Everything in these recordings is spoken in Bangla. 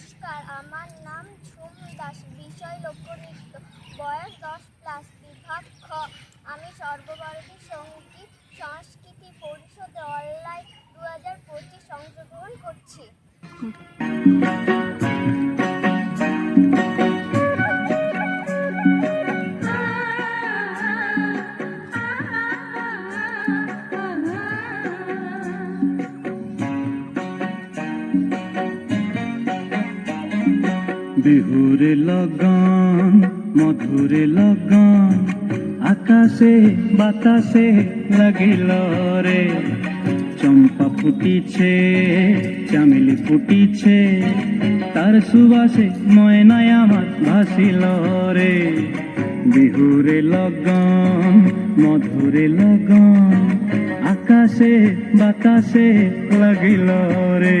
নমস্কার আমার নাম ঝুম দাস বিষয় লোকনৃত্য, বয়স দশ প্লাস বিভাগ খ। আমি সর্বভারতী সংগীত সংস্কৃতি পরিষদে অনলাইন দু হাজার পঁচিশ অংশগ্রহণ করছি। বিহুরে লগন, মধুরে লগন, আকাশে বাতাসে লাগিল রে। চম্পা ফুটিছে, চামেলি ফুটিছে, তার সুবাসে ময়নায় আমার ভাসিল রে। বিহুরে লগন, মধুরে লগন, আকাশে বাতাসে লাগিল রে।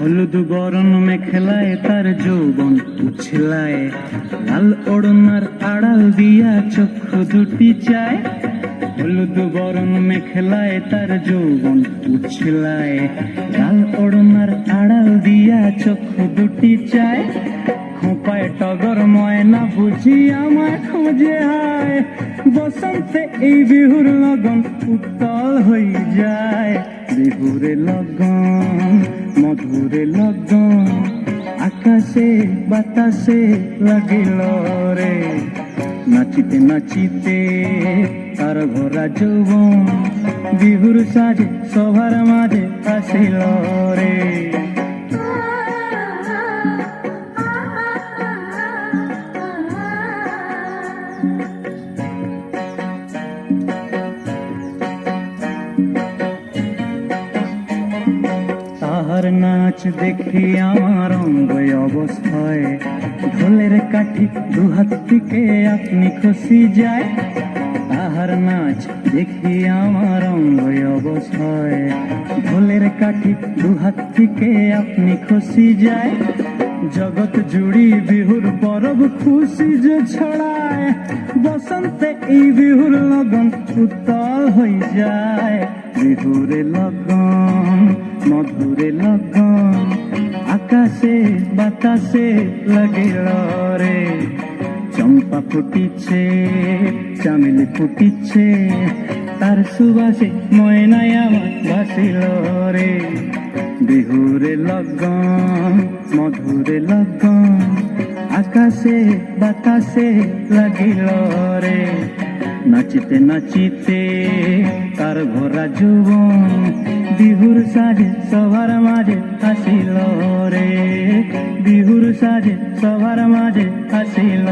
হলুদ বরণ মেখলায় তার যৌবন উছলায়। লাল ওড়নার আড়াল দিয়া চক্ষু দুটি চায়। হলুদ বরণ মেখলায় তার যৌবন উছলায়। লাল ওড়নার আড়াল দিয়া চক্ষু দুটি চায়। খোঁপায় টগর ময়না বুঝি আমার খোঁজে হায়। বসন্তে এই বিহুর লগন উত্তল হয়ে যায়। বিহুরে লগন মধুরে লগন আকাশে বাতাসে লাগিল রে। নাচিতে নাচিতে তার ঘোরা যুব বিহুর সাজে সভার মাঝে আসিল রে। নাচ দেখি আমার অঙ্গ অবস্থায়। ঢোলের কাঠি দুহাত থেকে আপনি খুশি যায়। তাহার নাচ দেখি আমার অঙ্গ অবস্থায়। ঢোলের কাঠি দুহাত থেকে আপনি খুশি যায়। জগৎ জুড়ি বিহুর পরব খুশি যে ছড়ায়। বসন্তে এই বিহুর লগন উত্তল হয়ে যায়। বিহুরে লগন মধুরে লগন, আকাশে বাতাসে লাগিল রে। চম্পা ফুটিছে, চামেলি ফুটিছে, তার সুবাসে ময়নায় আমার ভাসিল রে। বিহুরে লগন, মধুরে লগন, আকাশে বাতাসে লাগিল রে। নাচিতে নাচিতে তার ঘোরা যুবন বিহুর সাজে সবার মাঝে আসিল রে। বিহুর সাজে সবার মাঝে আসিল